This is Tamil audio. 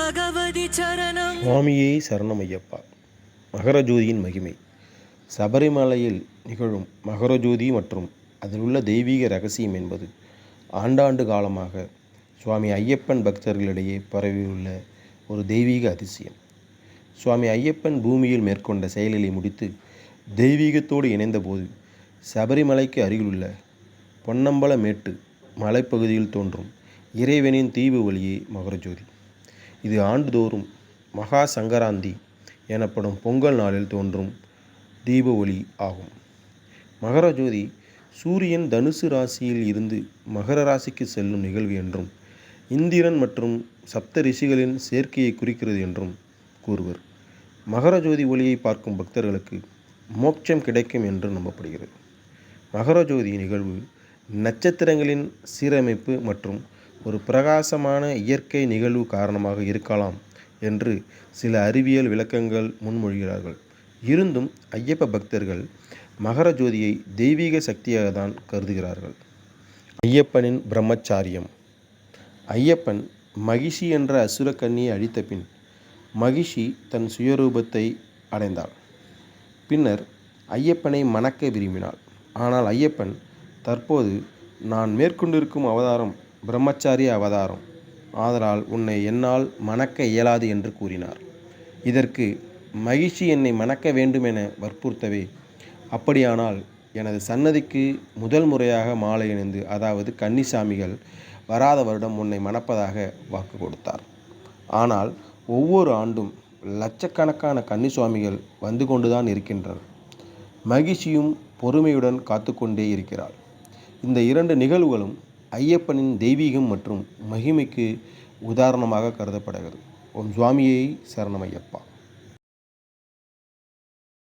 பகவதி சரணம். சுவாமியே சரணமையப்பா. மகரஜோதியின் மகிமை. சபரிமலையில் நிகழும் மகரஜோதி மற்றும் அதில் உள்ள தெய்வீக ரகசியம் என்பது ஆண்டாண்டு காலமாக சுவாமி ஐயப்பன் பக்தர்களிடையே பரவியுள்ள ஒரு தெய்வீக அதிசயம். சுவாமி ஐயப்பன் பூமியில் மேற்கொண்ட செயலிலை முடித்து தெய்வீகத்தோடு இணைந்தபோது சபரிமலைக்கு அருகிலுள்ள பொன்னம்பலமேட்டு மலைப்பகுதியில் தோன்றும் இறைவனின் தீவு ஒளியே மகரஜோதி. இது ஆண்டுதோறும் மகா சங்கராந்தி எனப்படும் பொங்கல் நாளில் தோன்றும் தீப ஒளி ஆகும். மகரஜோதி சூரியன் தனுசு ராசியில் இருந்து மகர ராசிக்கு செல்லும் நிகழ்வு என்றும் இந்திரன் மற்றும் சப்த ரிஷிகளின் சேர்க்கையை குறிக்கிறது என்றும் கூறுவர். மகரஜோதி ஒளியை பார்க்கும் பக்தர்களுக்கு மோட்சம் கிடைக்கும் என்று நம்பப்படுகிறது. மகரஜோதி நிகழ்வு நட்சத்திரங்களின் சீரமைப்பு மற்றும் ஒரு பிரகாசமான இயற்கை நிகழ்வு காரணமாக இருக்கலாம் என்று சில அறிவியல் விளக்கங்கள் முன்மொழிகிறார்கள். இருந்தும் ஐயப்ப பக்தர்கள் மகரஜோதியை தெய்வீக சக்தியாக தான் கருதுகிறார்கள். ஐயப்பனின் பிரம்மச்சாரியம். ஐயப்பன் மகிஷி என்ற அசுரக்கண்ணியை அழித்த பின் மகிஷி தன் சுயரூபத்தை அடைந்தாள். பின்னர் ஐயப்பனை மணக்க விரும்பினாள். ஆனால் ஐயப்பன் தற்போது நான் மேற்கொண்டிருக்கும் அவதாரம் பிரம்மச்சாரிய அவதாரம். ஆதலால் உன்னை என்னால் மணக்க இயலாது என்று கூறினார். இதற்கு மகிழ்ச்சி என்னை மணக்க வேண்டுமென வற்புறுத்தவே. அப்படியானால் எனது சன்னதிக்கு முதல் முறையாக மாலை இணைந்து அதாவது கன்னிசாமிகள் வராத வருடம் உன்னை மணப்பதாக வாக்கு கொடுத்தார். ஆனால் ஒவ்வொரு ஆண்டும் லட்சக்கணக்கான கன்னிசுவாமிகள் வந்து கொண்டுதான் இருக்கின்றனர். மகிழ்ச்சியும் பொறுமையுடன் காத்துக்கொண்டே இருக்கிறாள். இந்த இரண்டு நிகழ்வுகளும் ஐயப்பனின் தெய்வீகம் மற்றும் மகிமைக்கு உதாரணமாக கருதப்படுகிறது. ஓம் சுவாமியை சரணமையப்பா